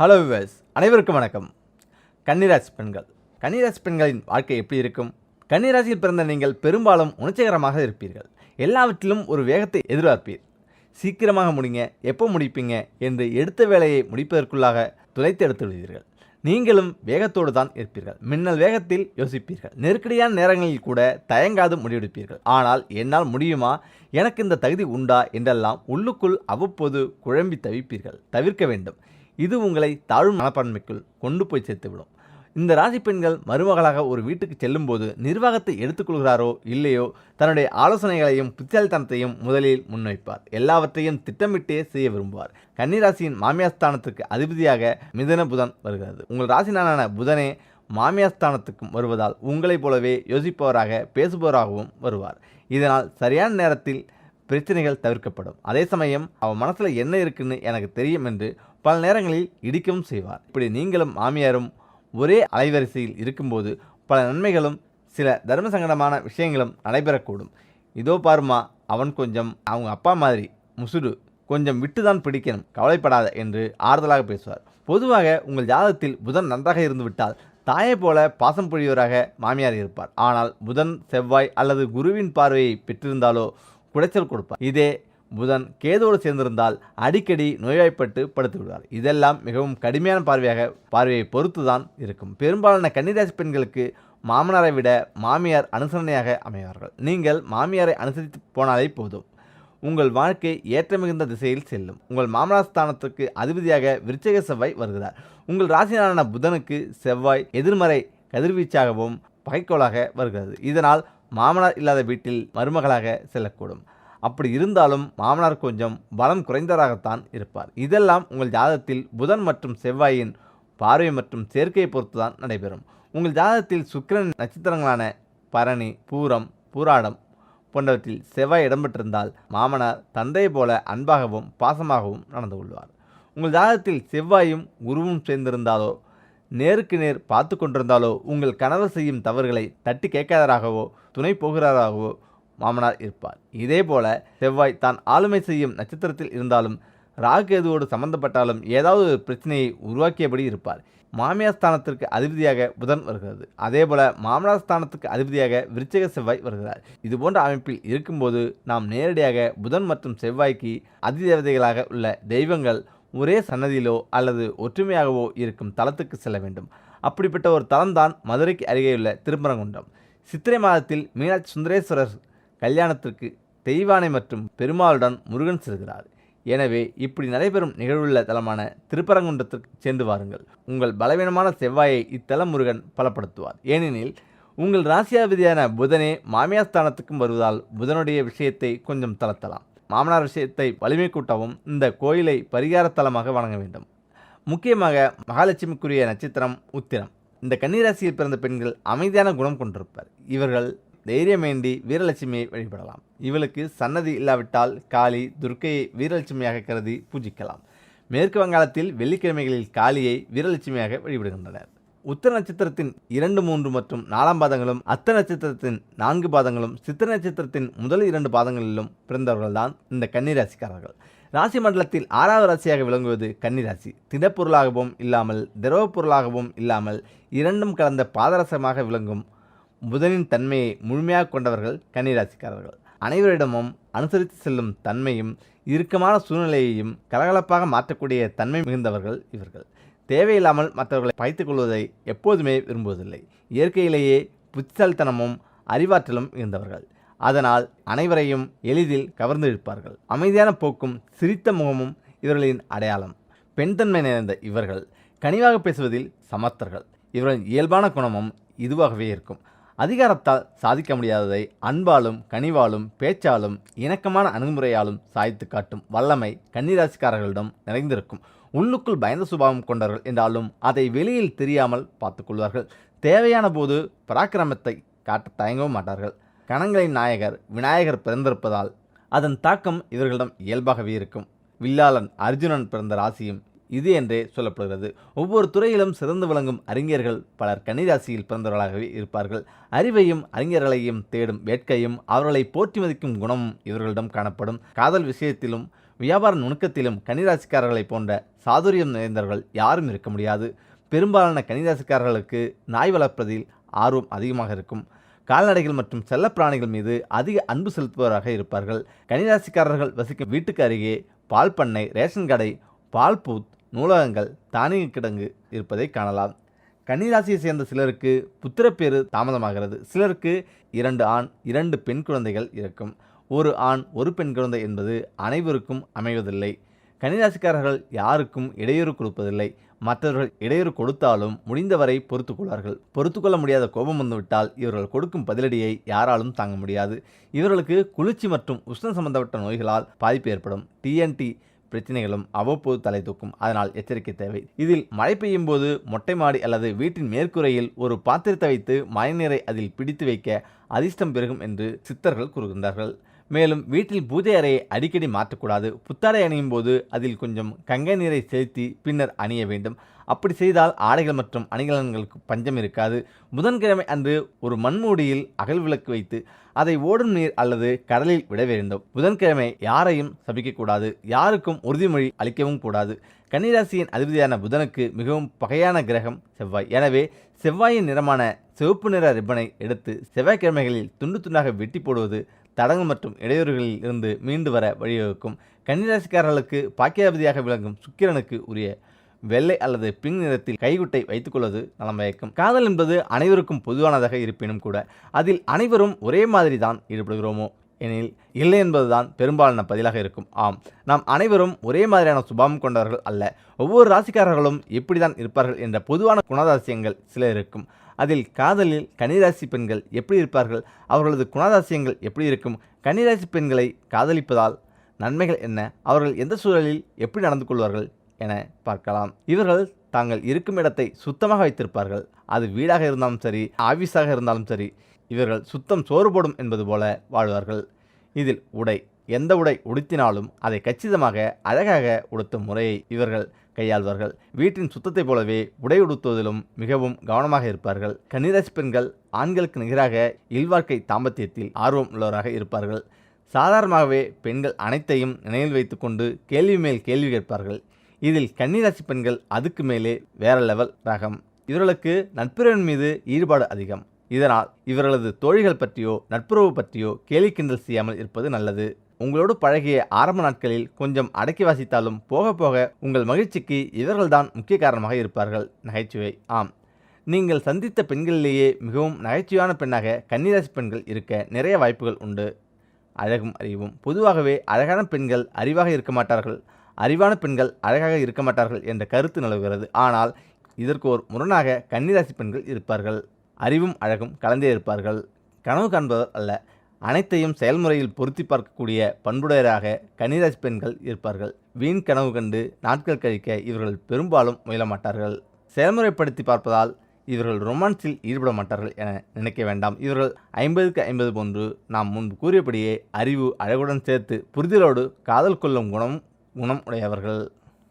Hello viewers அனைவருக்கும் வணக்கம். கன்னிராசி பெண்கள். கன்னிராசி பெண்களின் வாழ்க்கை எப்படி இருக்கும்? கன்னிராசியில் பிறந்த நீங்கள் பெரும்பாலும் உணர்ச்சிகரமாக இருப்பீர்கள். எல்லாவற்றிலும் ஒரு வேகத்தை எதிர்பார்ப்பீர். சீக்கிரமாக முடிங்க எப்போ முடிப்பீங்க என்று எடுத்த வேலையை முடிப்பதற்குள்ளாக துளைத்து எடுத்து விடுவீர்கள் நீங்களும் வேகத்தோடு தான் இருப்பீர்கள். மின்னல் வேகத்தில் யோசிப்பீர்கள். நெருக்கடியான நேரங்களில் கூட தயங்காது முடிவெடுப்பீர்கள். ஆனால் என்னால் முடியுமா? எனக்கு இந்த தகுதி உண்டா? என்றெல்லாம் உள்ளுக்குள் அவ்வப்போது குழம்பி தவிப்பீர்கள். தவிர்க்க வேண்டும். இது உங்களை தாழ்வு மனப்பான்மைக்குள் கொண்டு போய் சேர்த்துவிடும். இந்த ராசி பெண்கள் மருமகளாக ஒரு வீட்டுக்கு செல்லும்போது நிர்வாகத்தை எடுத்துக்கொள்கிறாரோ இல்லையோ தன்னுடைய ஆலோசனைகளையும் புத்தியாலித்தனத்தையும் முதலில் முன்வைப்பார். எல்லாவற்றையும் திட்டமிட்டே செய்ய விரும்புவார். கன்னிராசியின் மாமியாஸ்தானத்துக்கு அதிபதியாக மிதன புதன் வருகிறது. உங்கள் ராசினான புதனே மாமியாஸ்தானத்துக்கும் வருவதால் உங்களைப் போலவே யோசிப்பவராக பேசுபவராகவும் வருவார். இதனால் சரியான நேரத்தில் பிரச்சனைகள் தவிர்க்கப்படும். அதே சமயம் அவன் மனசில் என்ன இருக்குன்னு எனக்கு தெரியும் என்று பல நேரங்களில் இடிக்கவும் செய்வார். இப்படி நீங்களும் மாமியாரும் ஒரே அலைவரிசையில் இருக்கும்போது பல நன்மைகளும் சில தர்ம சங்கடமான விஷயங்களும் நடைபெறக்கூடும். இதோ பாருமா அவன் கொஞ்சம் அவங்க அப்பா மாதிரி முசுடு கொஞ்சம் விட்டு தான் பிடிக்கணும் கவலைப்படாத என்று ஆறுதலாக பேசுவார். பொதுவாக உங்கள் ஜாதகத்தில் புதன் நன்றாக இருந்து விட்டால் தாயை போல பாசம் பொழியவராக மாமியார் இருப்பார். ஆனால் புதன் செவ்வாய் அல்லது குருவின் பார்வையை பெற்றிருந்தாலோ குடைச்சல் கொடுப்பார். இதே புதன் கேதோடு சேர்ந்திருந்தால் அடிக்கடி நோய்வாய்ப்பட்டு படுத்து விடுவார் இதெல்லாம் மிகவும் கடுமையான பார்வையாக பார்வையை பொறுத்து தான் இருக்கும். பெரும்பாலான கன்னிராசி பெண்களுக்கு மாமனாரை விட மாமியார் அனுசரணையாக அமைவார்கள். நீங்கள் மாமியாரை அனுசரித்து போனாலே போதும். உங்கள் வாழ்க்கை ஏற்ற மிகுந்த திசையில் செல்லும். உங்கள் மாமனார் ஸ்தானத்துக்கு அதிபதியாக விருச்சக செவ்வாய் வருகிறார். உங்கள் ராசினான புதனுக்கு செவ்வாய் எதிர்மறை கதிர்வீச்சாகவும் பகைக்கோளாக வருகிறது. இதனால் மாமனார் இல்லாத வீட்டில் மருமகளாக செல்லக்கூடும். அப்படி இருந்தாலும் மாமனார் கொஞ்சம் பலம் குறைந்தவராகத்தான் இருப்பார். இதெல்லாம் உங்கள் ஜாதகத்தில் புதன் மற்றும் செவ்வாயின் பார்வை மற்றும் சேர்க்கையை பொறுத்து தான் நடைபெறும். உங்கள் ஜாதகத்தில் சுக்கிரன் நட்சத்திரங்களான பரணி பூரம் பூராடம் போன்றவற்றில் செவ்வாய் இடம்பெற்றிருந்தால் மாமனார் தந்தையை போல அன்பாகவும் பாசமாகவும் நடந்து கொள்வார். உங்கள் ஜாதகத்தில் செவ்வாயும் குருவும் சேர்ந்திருந்தாலோ நேருக்கு நேர் பார்த்து கொண்டிருந்தாலோ உங்கள் கணவர் செய்யும் தவறுகளை தட்டி கேட்காதராகவோ துணை போகிறாராகவோ மாமனார் இருப்பார். இதே போல செவ்வாய் தான் ஆளுமை செய்யும் நட்சத்திரத்தில் இருந்தாலும் ராகுகேதுவோடு சம்பந்தப்பட்டாலும் ஏதாவது ஒரு பிரச்சனையை உருவாக்கியபடி இருப்பார். மாமியார் ஸ்தானத்திற்கு அதிபதியாக புதன் வருகிறது. அதே போல மாமனார் ஸ்தானத்துக்கு அதிபதியாக விருச்சக செவ்வாய் வருகிறார். இது போன்ற அமைப்பில் இருக்கும்போது நாம் நேரடியாக புதன் மற்றும் செவ்வாய்க்கு அதிதேவதைகளாக உள்ள தெய்வங்கள் ஒரே சன்னதியிலோ அல்லது ஒற்றுமையாகவோ இருக்கும் தலத்துக்கு செல்ல வேண்டும். அப்படிப்பட்ட ஒரு தலம்தான் மதுரைக்கு அருகேயுள்ள திருப்பரங்குன்றம். சித்திரை மாதத்தில் மீனாட்சி சுந்தரேஸ்வரர் கல்யாணத்திற்கு தெய்வானை மற்றும் பெருமாளுடன் முருகன் செல்கிறார். எனவே இப்படி நடைபெறும் நிகழ்வுள்ள தலமான திருப்பரங்குன்றத்திற்கு சேர்ந்து வாருங்கள். உங்கள் பலவீனமான செவ்வாயை இத்தலம் முருகன் பலப்படுத்துவார். ஏனெனில் உங்கள் ராசியாதிபதியான புதனே மாமியாஸ்தானத்துக்கும் வருவதால் புதனுடைய விஷயத்தை கொஞ்சம் தளர்த்தலாம். மாமனார் விஷயத்தை வலிமை கூட்டவும் இந்த கோயிலை பரிகாரத்தலமாக வணங்க வேண்டும். முக்கியமாக மகாலட்சுமிக்குரிய நட்சத்திரம் உத்திரம். இந்த கன்னிராசியில் பிறந்த பெண்கள் அமைதியான குணம் கொண்டிருப்பர். இவர்கள் தைரியமேந்தி வீரலட்சுமியை வழிபடலாம். இவளுக்கு சன்னதி இல்லாவிட்டால் காளி துர்க்கையை வீரலட்சுமியாக கருதி பூஜிக்கலாம். மேற்கு வங்காளத்தில் வெள்ளிக்கிழமைகளில் காளியை வீரலட்சுமியாக வழிபடுகின்றனர். உத்தர நட்சத்திரத்தின் இரண்டு மூன்று மற்றும் நாலாம் பாதங்களும் அத்த நட்சத்திரத்தின் நான்கு பாதங்களும் சித்திர நட்சத்திரத்தின் முதல் இரண்டு பாதங்களிலும் பிறந்தவர்கள்தான் இந்த கன்னிராசிக்காரர்கள். ராசி மண்டலத்தில் ஆறாவது ராசியாக விளங்குவது கன்னிராசி. திடப்பொருளாகவும் இல்லாமல் திரவப் பொருளாகவும் இல்லாமல் இரண்டும் கலந்த பாதரசமாக விளங்கும் புதனின் தன்மையை முழுமையாக கொண்டவர்கள் கன்னிராசிக்காரர்கள். அனைவரிடமும் அனுசரித்து செல்லும் தன்மையும் இறுக்கமான சூழ்நிலையையும் கலகலப்பாக மாற்றக்கூடிய தன்மை மிகுந்தவர்கள் இவர்கள். தேவையில்லாமல் மற்றவர்களை பகைத்துக் கொள்வதை எப்போதுமே விரும்புவதில்லை. இயற்கையிலேயே புத்திசல்தனமும் அறிவாற்றலும் இருந்தவர்கள். அதனால் அனைவரையும் எளிதில் கவர்ந்திருப்பார்கள் அமைதியான போக்கும் சிரித்த முகமும் இவர்களின் அடையாளம். பெண்தன்மை நிறைந்த இவர்கள் கனிவாக பேசுவதில் சமர்த்தர்கள். இவர்களின் இயல்பான குணமும் இதுவாகவே இருக்கும். அதிகாரத்தால் சாதிக்க முடியாததை அன்பாலும் கனிவாலும் பேச்சாலும் இணக்கமான அணுகுமுறையாலும் சாய்த்து காட்டும் வல்லமை கன்னிராசிக்காரர்களிடம் நிறைந்திருக்கும். உள்ளுக்குள் பயந்த சுபாவம் கொண்டவர்கள் என்றாலும் அதை வெளியில் தெரியாமல் பார்த்துக்கொள்வார்கள் தேவையான போது பராக்கிரமத்தை காட்ட தயங்கவும் மாட்டார்கள். கணங்களின் நாயகர் விநாயகர் பிறந்திருப்பதால் அதன் தாக்கம் இவர்களிடம் இயல்பாகவே இருக்கும். வில்லாளன் அர்ஜுனன் பிறந்த ராசியும் இது என்றே சொல்லப்படுகிறது. ஒவ்வொரு துறையிலும் சிறந்து விளங்கும் அறிஞர்கள் பலர் கன்னிராசியில் பிறந்தவர்களாகவே இருப்பார்கள். அறிவையும் அறிஞர்களையும் தேடும் வேட்கையும் அவர்களை போற்றி மதிக்கும் குணமும் இவர்களிடம் காணப்படும். காதல் விஷயத்திலும் வியாபார நுணுக்கத்திலும் கன்னிராசிக்காரர்களைப் போன்ற சாதுரியம் நிறைந்தவர்கள் யாரும் இருக்க முடியாது. பெரும்பாலான கன்னிராசிக்காரர்களுக்கு நாய் வளர்ப்பதில் ஆர்வம் அதிகமாக இருக்கும். கால்நடைகள் மற்றும் செல்லப்பிராணிகள் மீது அதிக அன்பு செலுத்துபவராக இருப்பார்கள். கன்னிராசிக்காரர்கள் வசிக்கும் வீட்டுக்கு அருகே பால் பண்ணை ரேஷன் கடை பால் பூத் நூலகங்கள் தானிய கிடங்கு இருப்பதை காணலாம். கன்னிராசியை சேர்ந்த சிலருக்கு புத்திரப்பேறு தாமதமாகிறது. சிலருக்கு இரண்டு ஆண் இரண்டு பெண் குழந்தைகள் இருக்கும். ஒரு ஆண் ஒரு பெண் குழந்தை என்பது அனைவருக்கும் அமைவதில்லை. கன்னிராசிக்காரர்கள் யாருக்கும் இடையூறு கொடுப்பதில்லை. மற்றவர்கள் இடையூறு கொடுத்தாலும் முடிந்தவரை பொறுத்து கொள்வார்கள். பொறுத்துக்கொள்ள முடியாத கோபம் வந்துவிட்டால் இவர்கள் கொடுக்கும் பதிலடியை யாராலும் தாங்க முடியாது. இவர்களுக்கு குளிர்ச்சி மற்றும் உஷ்ணம் சம்பந்தப்பட்ட நோய்களால் பாதிப்பு ஏற்படும். டிஎன்டி பிரச்சனைகளும் அவ்வப்போது தலை தூக்கும். அதனால் எச்சரிக்கை தேவை. இதில் மழை பெய்யும் போது மொட்டை மாடி அல்லது வீட்டின் மேற்கூரையில் ஒரு பாத்திரத்தை வைத்து மழைநீரை அதில் பிடித்து வைக்க அதிர்ஷ்டம் பெருகும் என்று சித்தர்கள் கூறுகின்றார்கள். மேலும் வீட்டில் பூஜை அறையை அடிக்கடி மாற்றக்கூடாது. புத்தாடை அணியும் போது அதில் கொஞ்சம் கங்கை நீரை செலுத்தி பின்னர் அணிய வேண்டும். அப்படி செய்தால் ஆடைகள் மற்றும் அணிகலன்களுக்கு பஞ்சம் இருக்காது. புதன்கிழமை அன்று ஒரு மண்மூடியில் அகல் விளக்கு வைத்து அதை ஓடும் நீர் அல்லது கடலில் விட வேண்டும். புதன்கிழமை யாரையும் சபிக்கக்கூடாது. யாருக்கும் உறுதிமொழி அளிக்கவும் கூடாது. கன்னிராசியின் அதிபதியான புதனுக்கு மிகவும் பகையான கிரகம் செவ்வாய். எனவே செவ்வாயின் நிறமான சிவப்பு நிற ரிப்பனை எடுத்து செவ்வாய்க்கிழமைகளில் துண்டு துண்டாக வெட்டி போடுவது தடங்கள் மற்றும் இடையூறுகளில் இருந்து மீண்டு வர வழிவகுக்கும். கன்னிராசிக்காரர்களுக்கு பாக்கியாபதியாக விளங்கும் சுக்கிரனுக்கு உரிய வெள்ளை அல்லது பிங்க் நிறத்தில் கைகுட்டை வைத்துக்கொள்வது நலமயக்கும் காதல் என்பது அனைவருக்கும் பொதுவானதாக இருப்பினும் கூட அதில் அனைவரும் ஒரே மாதிரி தான் ஈடுபடுகிறோமோ எனில் இல்லை என்பதுதான் பெரும்பாலான பதிலாக இருக்கும். ஆம் நாம் அனைவரும் ஒரே மாதிரியான சுபாவம் கொண்டவர்கள் அல்ல. ஒவ்வொரு ராசிக்காரர்களும் எப்படிதான் இருப்பார்கள் என்ற பொதுவான குணாதாசியங்கள் சில இருக்கும். அதில் காதலில் கன்னிராசி பெண்கள் எப்படி இருப்பார்கள்? அவர்களது குணாதாசியங்கள் எப்படி இருக்கும்? கன்னிராசி பெண்களை காதலிப்பதால் நன்மைகள் என்ன? அவர்கள் எந்த சூழலில் எப்படி நடந்து கொள்வார்கள் என பார்க்கலாம். இவர்கள் தாங்கள் இருக்கும் இடத்தை சுத்தமாக வைத்திருப்பார்கள். அது வீடாக இருந்தாலும் சரி ஆஃபீஸாக இருந்தாலும் சரி இவர்கள் சுத்தம் சோறு போடும் என்பது போல வாழ்வார்கள். இதில் உடை எந்த உடை உடுத்தினாலும் அதை கச்சிதமாக அழகாக உடுத்தும் முறையை இவர்கள் கையாள்வார்கள். வீட்டின் சுத்தத்தைப் போலவே உடை உடுத்துவதிலும் மிகவும் கவனமாக இருப்பார்கள். கன்னிராசி பெண்கள் ஆண்களுக்கு நிகராக இல்வாழ்க்கை தாம்பத்தியத்தில் ஆர்வம் உள்ளவராக இருப்பார்கள். சாதாரணமாகவே பெண்கள் அனைத்தையும் நினைவில் வைத்துக்கொண்டு கேள்வி மேல் கேள்வி கேட்பார்கள். இதில் கன்னிராசி பெண்கள் அதுக்கு மேலே வேற லெவல் ரகம். இவர்களுக்கு நட்புறவின் மீது ஈடுபாடு அதிகம். இதனால் இவர்களது தோழிகள் பற்றியோ நட்புறவு பற்றியோ கேலி கிண்டல் செய்யாமல் இருப்பது நல்லது. உங்களோடு பழகிய ஆரம்ப நாட்களில் கொஞ்சம் அடக்கி வாசித்தாலும் போக போக உங்கள் மகிழ்ச்சிக்கு இவர்கள்தான் முக்கிய காரணமாக இருப்பார்கள். நகைச்சுவை. ஆம். நீங்கள் சந்தித்த பெண்களிலேயே மிகவும் நகைச்சுவையான பெண்ணாக கன்னிராசி பெண்கள் இருக்க நிறைய வாய்ப்புகள் உண்டு. அழகும் அறிவும். பொதுவாகவே அழகான பெண்கள் அறிவாக இருக்க மாட்டார்கள். அறிவான பெண்கள் அழகாக இருக்க மாட்டார்கள் என்ற கருத்து நிலவுகிறது. ஆனால் இதற்கு ஒரு முரணாக கன்னிராசி பெண்கள் இருப்பார்கள். அறிவும் அழகும் கலந்தே இருப்பார்கள். கனவு காண்பவர் அல்ல. அனைத்தையும் செயல்முறையில் பொருத்தி பார்க்கக்கூடிய பண்புடையராக கன்னிராசி பெண்கள் இருப்பார்கள். வீண் கனவு கண்டு நாட்கள் கழிக்க இவர்கள் பெரும்பாலும் முயலமாட்டார்கள் செயல்முறைப்படுத்தி பார்ப்பதால் இவர்கள் ரொமான்ஸில் ஈடுபட மாட்டார்கள் என நினைக்க வேண்டாம். இவர்கள் ஐம்பதுக்கு ஐம்பது போன்று நாம் முன்பு கூறியபடியே அறிவு அழகுடன் சேர்த்து புரிதலோடு காதல் கொள்ளும் குணம் குணம் உடையவர்கள்.